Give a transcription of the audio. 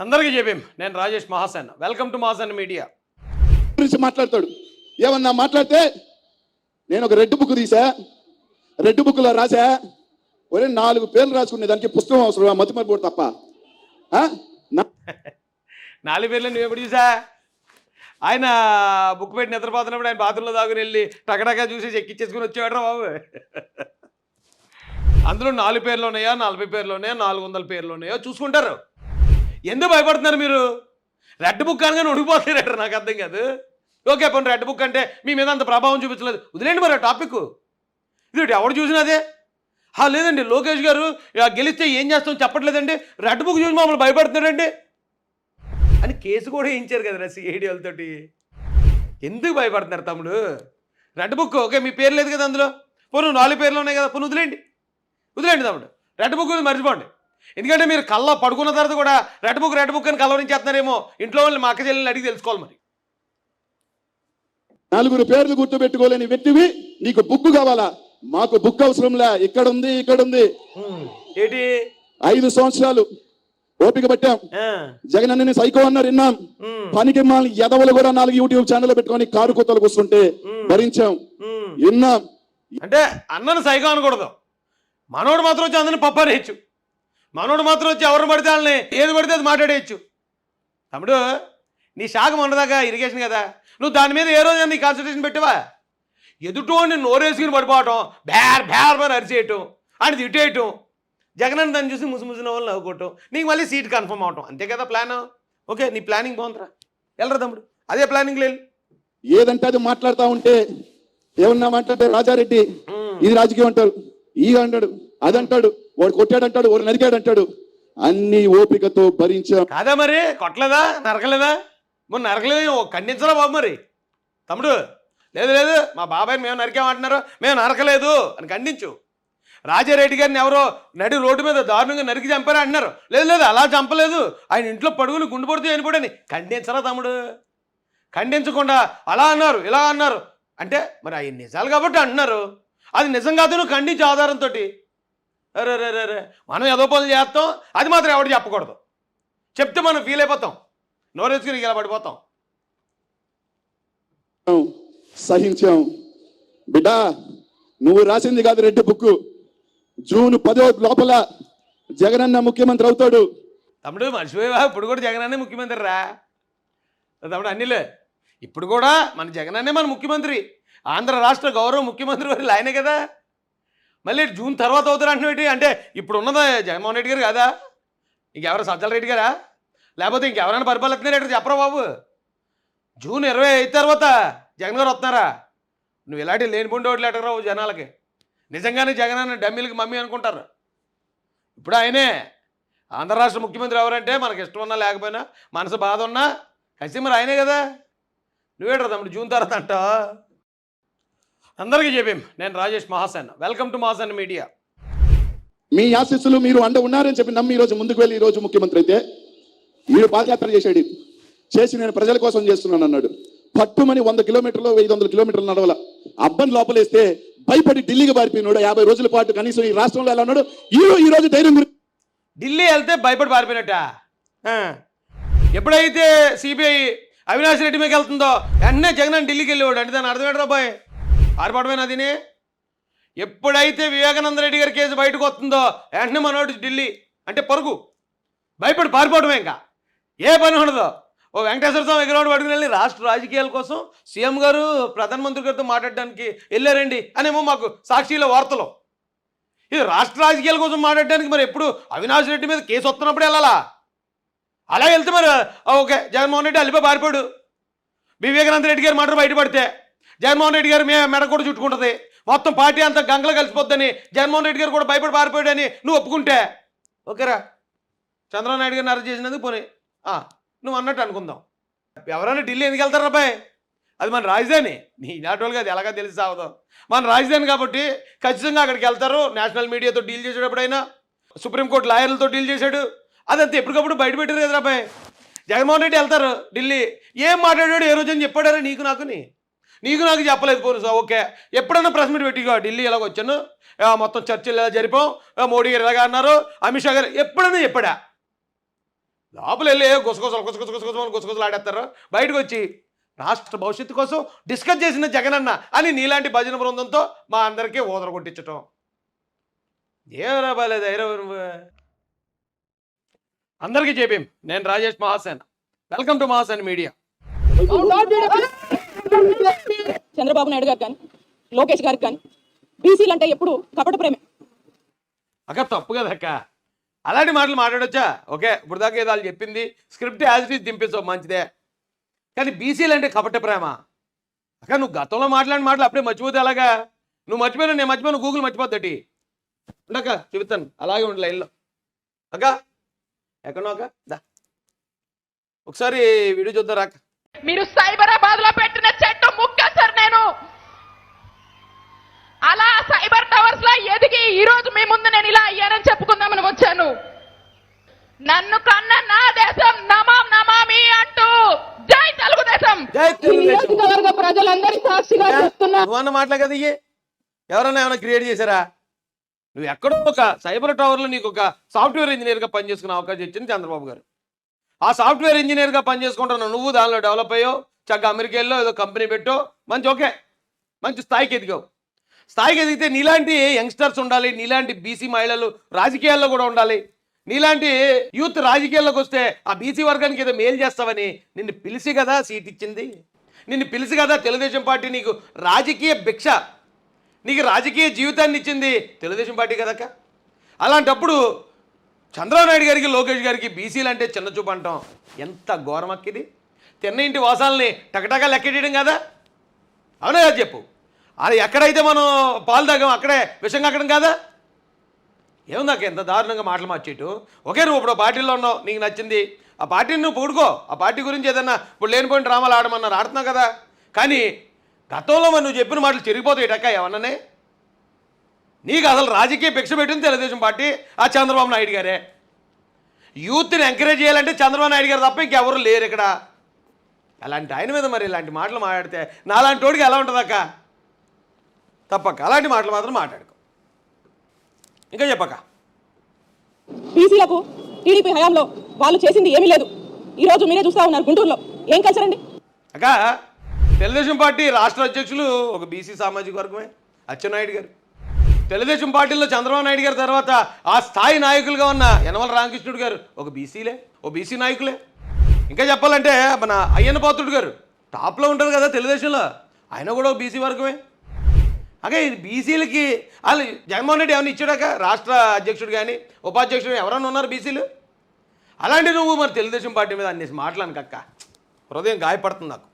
అందరికీ చెప్పాం నేను Rajesh Mahasen. Welcome to Mahasen media గురించి మాట్లాడతాడు. ఏమన్నా మాట్లాడితే నేను ఒక రెడ్ బుక్ తీసా. రెడ్ బుక్లో రాసా ఒరే నాలుగు పేర్లు రాసుకునే దానికి పుస్తకం అవసరం మతిమరిపోడు తప్ప. ఆ? నా- నాలుగు పేర్లు నువ్వు ఎప్పుడు చూసా? ఆయన బుక్ పెట్టి నిద్రపోతున్నప్పుడు ఆయన బాత్రూంలో దాగుని వెళ్ళి టకటకా చూసి ఎక్కిచ్చేసుకుని వచ్చేవాడ్రా బాబు. అందులో నాలుగు పేర్లు ఉన్నాయా? నలభై పేర్లు ఉన్నాయా? నాలుగు వందల పేర్లు ఉన్నాయో? చూసుకుంటారు. ఎందుకు భయపడుతున్నారు మీరు? రెడ్ బుక్ అనగానే ఉడికిపోతారు నాకు అర్థం కాదు. ఓకే పోనీ రెడ్ బుక్ అంటే మీ మీద అంత ప్రభావం చూపించలేదు. వదిలేండి మరి ఆ టాపిక్. ఇది ఎవడు చూసినదే లేదండి లోకేష్ గారు గెలిస్తే ఏం చేస్తాం చెప్పట్లేదండి. రెడ్ బుక్ చూసి మమ్మల్ని భయపడుతున్నాడండి అని కేసు కూడా వేయించారు కదా సిఐడిఎల్తోటి ఎందుకు భయపడుతున్నారు తమ్ముడు? రెడ్ బుక్ ఓకే మీ పేరు లేదు కదా అందులో? పోను నాలుగు పేర్లు ఉన్నాయి కదా పోను వదిలేండి వదిలేండి తమ్ముడు. రెడ్ బుక్ మర్చిపోండి. ఎందుకంటే మీరు కళ్ళ పడుకున్న తర్వాత కూడా రెడ్ బుక్ రెడ్ బుక్ అని కలవరించేస్తున్నారేమో ఇంట్లో వాళ్ళని మా అక్క చెల్లెల్ని అడిగి తెలుసుకోవాలి మరి. నలుగురు పేర్లు గుర్తుపెట్టుకోలేని వ్యక్తివి నీకు బుక్ కావాలా? మాకు బుక్ అవసరంలే. ఇక్కడ ఉంది ఇక్కడ ఉంది ఏంటి? ఐదు సంవత్సరాలు ఓపిక పట్టాం. జగన్ అన్నని సైకో అన్నారు విన్నాం. పనికి మాలిన ఎదవలు కూడా నాలుగు యూట్యూబ్ ఛానల్ పెట్టుకొని కారు కొత్తలు కూర్చుంటే భరించాం. విన్నాం. అంటే అన్నను సైకో అనకూడదు. మనోడు మాత్రం వచ్చి అందరిని పప్పరేయచ్చు. మనోడు మాత్రం వచ్చి ఎవరిని పడితే వాళ్ళని ఏది పడితే అది మాట్లాడేయచ్చు. తమ్ముడు నీ శాఖ మొన్నదాకా ఇరిగేషన్ కదా. నువ్వు దాని మీద ఏ రోజు నీ కాన్సన్ట్రేషన్ పెట్టావా? ఎదుటోడిని నోరేసుకుని పడిపోవటం బేర్ బేర్ బేర్ అరిచేయటం అని తిట్టేయటం జగన్ దాన్ని చూసి ముసు ముసిన వాళ్ళు నవ్వుకోవటం నీకు మళ్ళీ సీట్ కన్ఫర్మ్ అవటం. అంతే కదా ప్లాన్ ఓకే నీ ప్లానింగ్ బాగుందిరా. వెళ్ళరా తమ్ముడు. అదే ప్లానింగ్ లేదు ఏదంటే అది మాట్లాడుతూ ఉంటే ఏమన్నా మాట్లాడితే రాజారెడ్డి ఇది రాజకీయం అంటారు. ఈ అంటాడు. అదంటాడు వాడు కొట్టాడంటాడు వాడు నరికాడంటాడు. అన్ని ఓపికతో భరించా. కాదా మరి? కొట్టలేదా? నరకలేదా? మొన్న నరకలేదు? ఖండించరా బాబు మరి? తమ్ముడు లేదు లేదు మా బాబాయ్ మేము నరికామంటున్నారు. మేము నరకలేదు అని ఖండించు. రాజారెడ్డి గారిని ఎవరో నడి రోడ్డు మీద దారుణంగా నరికి చంపారా అంటున్నారు. లేదు లేదు అలా చంపలేదు. ఆయన ఇంట్లో పడుగులు గుండు పడుతూ చనిపోడని ఖండించరా తమ్ముడు? ఖండించకుండా అలా అన్నారు ఇలా అన్నారు. అంటే మరి అవి నిజాలు కాబట్టి అంటున్నారు. అది నిజం కాదు నువ్వు ఖండించే ఆధారంతో అరే రే రే రే మనం ఏదో పనులు చేస్తాం అది మాత్రం ఎవడు చెప్పకూడదు. చెప్తే మనం ఫీల్ అయిపోతాం. నోరేసుకుని ఇలా పడిపోతాం. సహించాం. బిడ్డా నువ్వు రాసింది కాదు రెడ్డి బుక్. జూన్ పదో లోపల జగనన్న ముఖ్యమంత్రి అవుతాడు. తమ్ముడు మర్చిపోయావా? ఇప్పుడు కూడా జగనన్నే ముఖ్యమంత్రి రా. తమ్ముడు అన్నిలే. ఇప్పుడు కూడా మన జగనన్నే మన ముఖ్యమంత్రి. ఆంధ్ర రాష్ట్ర గౌరవ ముఖ్యమంత్రి వారు ఆయనే కదా. మళ్ళీ జూన్ తర్వాత అవుతారు అంటే అంటే ఇప్పుడు ఉన్నదా జగన్మోహన్ రెడ్డి గారు కాదా? ఇంకెవరు సజ్జల రెడ్డి గారా? లేకపోతే ఇంకెవరైనా పరిపాలిస్తున్నారేటో చెప్పరా బాబు? జూన్ ఇరవై ఐదు తర్వాత జగన్ గారు వస్తున్నారా? నువ్వు ఇలాంటి లేనిపోండి ఒకటి లెటర్ రావు జనాలకి. నిజంగానే జగన్ అన్న డమ్మీలకి మమ్మీ అనుకుంటారు. ఇప్పుడు ఆయనే ఆంధ్ర రాష్ట్ర ముఖ్యమంత్రి ఎవరంటే మనకి ఇష్టం ఉన్నా లేకపోయినా మనసు బాధ ఉన్నా ఖచ్చితంగా మరి ఆయనే కదా. నువ్వేట్రా తమ్ముడు జూన్ తర్వాత అంట అందరికీ చెప్పాం నేను Rajesh Mahasen. Welcome to Mahasen media మీ ఆశీస్సులు మీరు అండ ఉన్నారని చెప్పి నమ్మి ఈ రోజు ముందుకు వెళ్ళి ఈ రోజు ముఖ్యమంత్రి అయితే వీడు పాదయాత్ర చేశాడు చేసి నేను ప్రజల కోసం చేస్తున్నాను అన్నాడు. పట్టుమని వంద కిలోమీటర్లు ఐదు వందల కిలోమీటర్లు నడవల. అబ్బని లోపలేస్తే భయపడి ఢిల్లీకి పారిపోయినాడు యాభై రోజుల పాటు కనీసం ఈ రాష్ట్రంలో ఎలా ఉన్నాడు? ఈ రో- ఈ రోజు ధైర్యం ఢిల్లీ వెళ్తే భయపడి పారిపోయినట్ట. ఎప్పుడైతే సిబిఐ అవినాష్ రెడ్డి మీదకి వెళ్తుందో వెంటనే జగన్ ఢిల్లీకి వెళ్ళేవాడు. అంటే దాని అర్థం ఏంటో బాయ్ పారిపోవడమేనా అదిని ఎప్పుడైతే వివేకానంద రెడ్డి గారి కేసు బయటకు వస్తుందో వెంటనే మనోడు ఢిల్లీ. అంటే పరుగు. భయపడి పారిపోవడమే ఇంకా. ఏ పని ఉండదు. ఓ వెంకటేశ్వర స్వామి ఎగరవాడు పడుకుని వెళ్ళి రాష్ట్ర రాజకీయాల కోసం సీఎం గారు ప్రధానమంత్రి గారితో మాట్లాడడానికి వెళ్ళారండి అనేమో మాకు సాక్షిలో వార్తలు. ఇది రాష్ట్ర రాజకీయాల కోసం మాట్లాడడానికి మరి ఎప్పుడు అవినాష్ రెడ్డి మీద కేసు వస్తున్నప్పుడు వెళ్ళాలా? అలా వెళ్తే మరి ఓకే జగన్మోహన్ రెడ్డి అల్లిపో పారిపోయాడు వివేకానంద రెడ్డి గారు మాట బయటపడితే జగన్మోహన్ రెడ్డి గారు మే మెడ కూడా చుట్టుకుంటుంది. మొత్తం పార్టీ అంతా గంగలో కలిసిపోద్దని జగన్మోహన్ రెడ్డి గారు కూడా భయపడి పారిపోయాడని నువ్వు ఒప్పుకుంటే. ఓకేరా? చంద్రబాబు నాయుడు గారిని అరెస్ట్ చేసినందుకు పోనీ. నువ్వు అన్నట్టు అనుకుందాం. ఎవరైనా ఢిల్లీ ఎందుకు వెళ్తారు అబ్బాయి? అది మన రాజధాని. నీ నాటి వాళ్ళకి అది ఎలాగా తెలిసి సావదు. మన రాజధాని కాబట్టి ఖచ్చితంగా అక్కడికి వెళ్తారు. నేషనల్ మీడియాతో డీల్ చేసేటప్పుడైనా సుప్రీంకోర్టు లాయర్లతో డీల్ చేశాడు. అదంతా ఎప్పటికప్పుడు బయట పెట్టారు కదా అబ్బాయి. జగన్మోహన్ రెడ్డి వెళ్తారు ఢిల్లీ. ఏం మాట్లాడాడు ఏ రోజు అని చెప్పాడారా నీకు నాకుని నీకు నాకు చెప్పలేదు పోను సార్ ఓకే. ఎప్పుడన్నా ప్రెస్ మీట్ పెట్టి ఢిల్లీ ఇలాగ వచ్చాను. మొత్తం చర్చలు ఎలా జరిపాం? మోడీ గారు ఎలాగ అన్నారు? అమిత్ షా గారు ఎప్పుడన్నా చెప్పాడా? లోపల వెళ్ళి గుసగుసలు గుసగుస గుసగుసలు గుసగుసలు ఆడేస్తారు బయటకు వచ్చి రాష్ట్ర భవిష్యత్తు కోసం డిస్కస్ చేసిన జగనన్న అని నీలాంటి భజన బృందంతో మా అందరికీ ఓదర కొట్టించటం. ఏమరా బాలేదు ఐరవ అందరికీ చెప్పాం నేను Rajesh Mahasen. Welcome to Mahasen media. Chandrababu Naidu garu కానీ లోకేష్ గారికి కానీ బీసీలు అంటే ఎప్పుడు కపట ప్రేమే. అక్క తప్పు కదా అక్క. అలాంటి మాటలు మాట్లాడొచ్చా? ఓకే ఇప్పుడు దాకా ఏదో చెప్పింది. స్క్రిప్ట్ యాజ్ ఇట్ ఈస్ మంచిదే. కానీ బీసీలు అంటే కపట ప్రేమ. అక్క నువ్వు గతంలో మాట్లాడిన మాటలు అప్పుడే మర్చిపోతే అలాగా నువ్వు మర్చిపోయినా నేను మర్చిపోయిన గూగుల్ మర్చిపోద్దటి ఉండక్క చెబుతాను అలాగే ఉండు లైన్లో. అక్క ఎక్కడో అక్క? దా. ఒకసారి వీడియో చూద్దారా అక్క. మీరు సైబరాబాద్లో పెట్టిన చెట్టు ముక్క సార్ నేను. అలా సైబర్ టవర్స్లో ఎదిగి ఈ రోజు మీ ముందు నేను ఇలా అయ్యానని చెప్పుకుందామని వచ్చాను. నన్ను కన్న నా దేశం నమాం నమామి అంటూ జై తెలుగుదేశం. నియోజకవర్గ ప్రజలందరి సాక్షిగా చెప్తున్నా. నువ్వన్న మాటలే కదా ఇయ్యి. ఎవరన్నా ఏమైనా క్రియేట్ చేశారా? నువ్వు ఎక్కడో ఒక సైబర్ టవర్లో నీకు ఒక సాఫ్ట్వేర్ ఇంజనీర్గా పనిచేసుకునే అవకాశం ఇచ్చింది చంద్రబాబు గారు. ఆ సాఫ్ట్వేర్ ఇంజనీర్గా పనిచేసుకుంటున్నావు నువ్వు దానిలో డెవలప్ అయ్యో చక్కగా అమెరికాలో ఏదో కంపెనీ పెట్టో మంచి ఓకే మంచి స్థాయికి ఎదిగావు. స్థాయికి ఎదిగితే నీలాంటి యంగ్స్టర్స్ ఉండాలి నీలాంటి బీసీ మహిళలు రాజకీయాల్లో కూడా ఉండాలి. నీలాంటి యూత్ రాజకీయాల్లోకి వస్తే ఆ బీసీ వర్గానికి ఏదో మేలు చేస్తావని నిన్ను పిలిచి కదా సీట్ ఇచ్చింది. నిన్ను పిలిచి కదా తెలుగుదేశం పార్టీ నీకు రాజకీయ భిక్ష నీకు రాజకీయ జీవితాన్ని ఇచ్చింది తెలుగుదేశం పార్టీ కదక్క? అలాంటప్పుడు చంద్రబాబు గారికి లోకేష్ గారికి బీసీలు అంటే చిన్న చూపు అంటాం. ఎంత ఘోరమక్కిది తిన్న ఇంటి వాసాలని టకటకా లెక్కెట్టడం కదా? అవునా కదా చెప్పు. అది ఎక్కడైతే మనం పాలు తాగాం అక్కడే విషం కక్కడం కదా? ఏముందాక ఎంత దారుణంగా మాటలు మార్చేటు. ఒకే నువ్వు ఇప్పుడు పార్టీలో ఉన్నావు నీకు నచ్చింది. ఆ పార్టీని నువ్వు పొడుకో ఆ పార్టీ గురించి ఏదన్నా ఇప్పుడు లేనిపోయిన డ్రామాలు ఆడమన్నారు ఆడుతున్నావు కదా. కానీ గతంలో మరి నువ్వు చెప్పిన మాటలు చెరిగిపోతాయి టక్క ఏమన్నానే? నీకు అసలు రాజకీయ భిక్ష పెట్టింది తెలుగుదేశం పార్టీ ఆ చంద్రబాబు నాయుడు గారే. యూత్ని ఎంకరేజ్ చేయాలంటే చంద్రబాబు నాయుడు గారు తప్ప ఇంకెవరు లేరు ఇక్కడ. అలాంటి ఆయన మీద మరి ఇలాంటి మాటలు మాట్లాడితే నాలాంటి వాడికి ఎలా ఉంటుందక్క తప్పక్క అలాంటి మాటలు మాత్రం మాట్లాడుకో. ఇంకా చెప్పక్క. బీసీలకు టీడీపీ హయాంలో వాళ్ళు చేసింది ఏమీ లేదు. ఈ రోజు మీరే చూస్తా ఉన్నారు గుంటూరులో. ఏం కల్చర్ అండి? అక్క తెలుగుదేశం పార్టీ రాష్ట్ర అధ్యక్షులు ఒక బీసీ సామాజిక వర్గమే అచ్చెన్నాయుడు గారు. తెలుగుదేశం పార్టీలో చంద్రబాబు నాయుడు గారి తర్వాత ఆ స్థాయి నాయకులుగా ఉన్న యనమల రామకృష్ణుడు గారు ఒక బీసీలే ఓ బీసీ నాయకులే. ఇంకా చెప్పాలంటే మన అయ్యన్న పాత్రుడు గారు టాప్లో ఉంటారు కదా తెలుగుదేశంలో. ఆయన కూడా ఒక బీసీ వర్గమే. అదే ఇది బీసీలకి వాళ్ళు జగన్మోహన్ రెడ్డి ఏమైనా ఇచ్చాడాక? రాష్ట్ర అధ్యక్షుడు కానీ ఉపాధ్యక్షుడు ఎవరన్నా ఉన్నారు బీసీలు? అలాంటి నువ్వు మరి తెలుగుదేశం పార్టీ మీద అన్ని మాటలు హృదయం గాయపడుతుంది నాకు